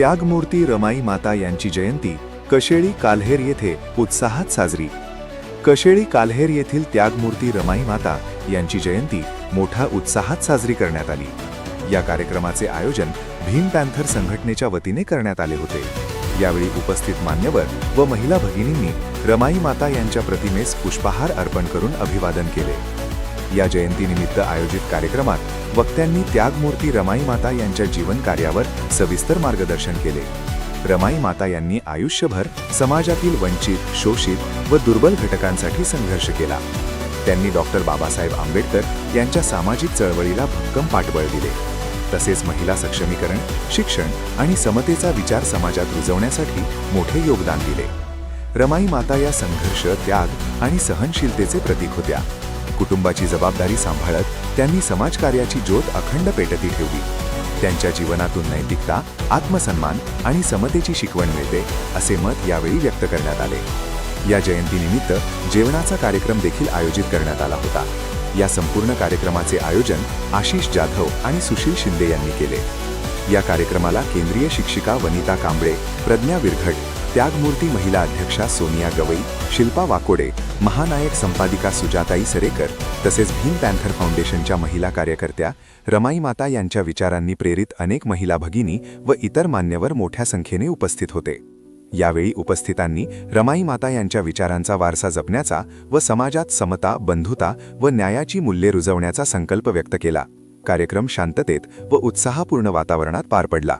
त्यागमूर्ती रमाई माता यांची जयंती कशेळी काल्हेर येथे उत्साहात साजरी. कशेळी काल्हेर येथील त्यागमूर्ती रमाई माता यांची जयंती मोठ्या उत्साहात साजरी करण्यात आली. या कार्यक्रमाचे आयोजन भीम पॅन्थर संघटनेच्या वतीने करण्यात आले होते. यावेळी उपस्थित मान्यवर व महिला भगिनींनी रमाई माता यांच्या प्रतिमेस पुष्पहार अर्पण करून अभिवादन केले. या जयंतीनिमित्त आयोजित कार्यक्रमात वक्त्यांनी त्यागमूर्ती रमाई माता यांच्या जीवन कार्यावर सविस्तर मार्गदर्शन केले. रमाई माता यांनी आयुष्यभर समाजातील वंचित शोषित व दुर्बल घटकांसाठी संघर्ष केला. त्यांनी डॉक्टर बाबासाहेब आंबेडकर यांच्या सामाजिक चळवळीला भक्कम पाठबळ दिले. तसेच महिला सक्षमीकरण शिक्षण आणि समतेचा विचार समाजात रुजवण्यासाठी मोठे योगदान दिले. रमाई माता या संघर्ष त्याग आणि सहनशीलतेचे प्रतीक होत्या. कुटुंबाची जबाबदारी सांभाळत त्यांनी समाजकार्याची ज्योत अखंड पेटती ठेवली. त्यांच्या जीवनातून नैतिकता आत्मसन्मान आणि समतेची शिकवण मिळते असे मत यावेळी व्यक्त करण्यात आले. या जयंतीनिमित्त जेवणाचा कार्यक्रम देखील आयोजित करण्यात आला होता. या संपूर्ण कार्यक्रमाचे आयोजन आशिष जाधव आणि सुशील शिंदे यांनी केले. या कार्यक्रमाला केंद्रीय शिक्षिका वनिता कांबळे प्रज्ञा विरघट त्यागमूर्ती महिला अध्यक्षा सोनिया गवई शिल्पा वाकोडे महानायक संपादिका सुजाताई सरेकर तसेच भीम पॅन्थर फाउंडेशनच्या महिला कार्यकर्त्या रमाई माता यांच्या विचारांनी प्रेरित अनेक महिला भगिनी व इतर मान्यवर मोठ्या संख्येने उपस्थित होते. यावेळी उपस्थितांनी रमाई माता यांच्या विचारांचा वारसा जपण्याचा व समाजात समता बंधुता व न्यायाची मूल्ये रुजवण्याचा संकल्प व्यक्त केला. कार्यक्रम शांततेत व उत्साहपूर्ण वातावरणात पार पडला.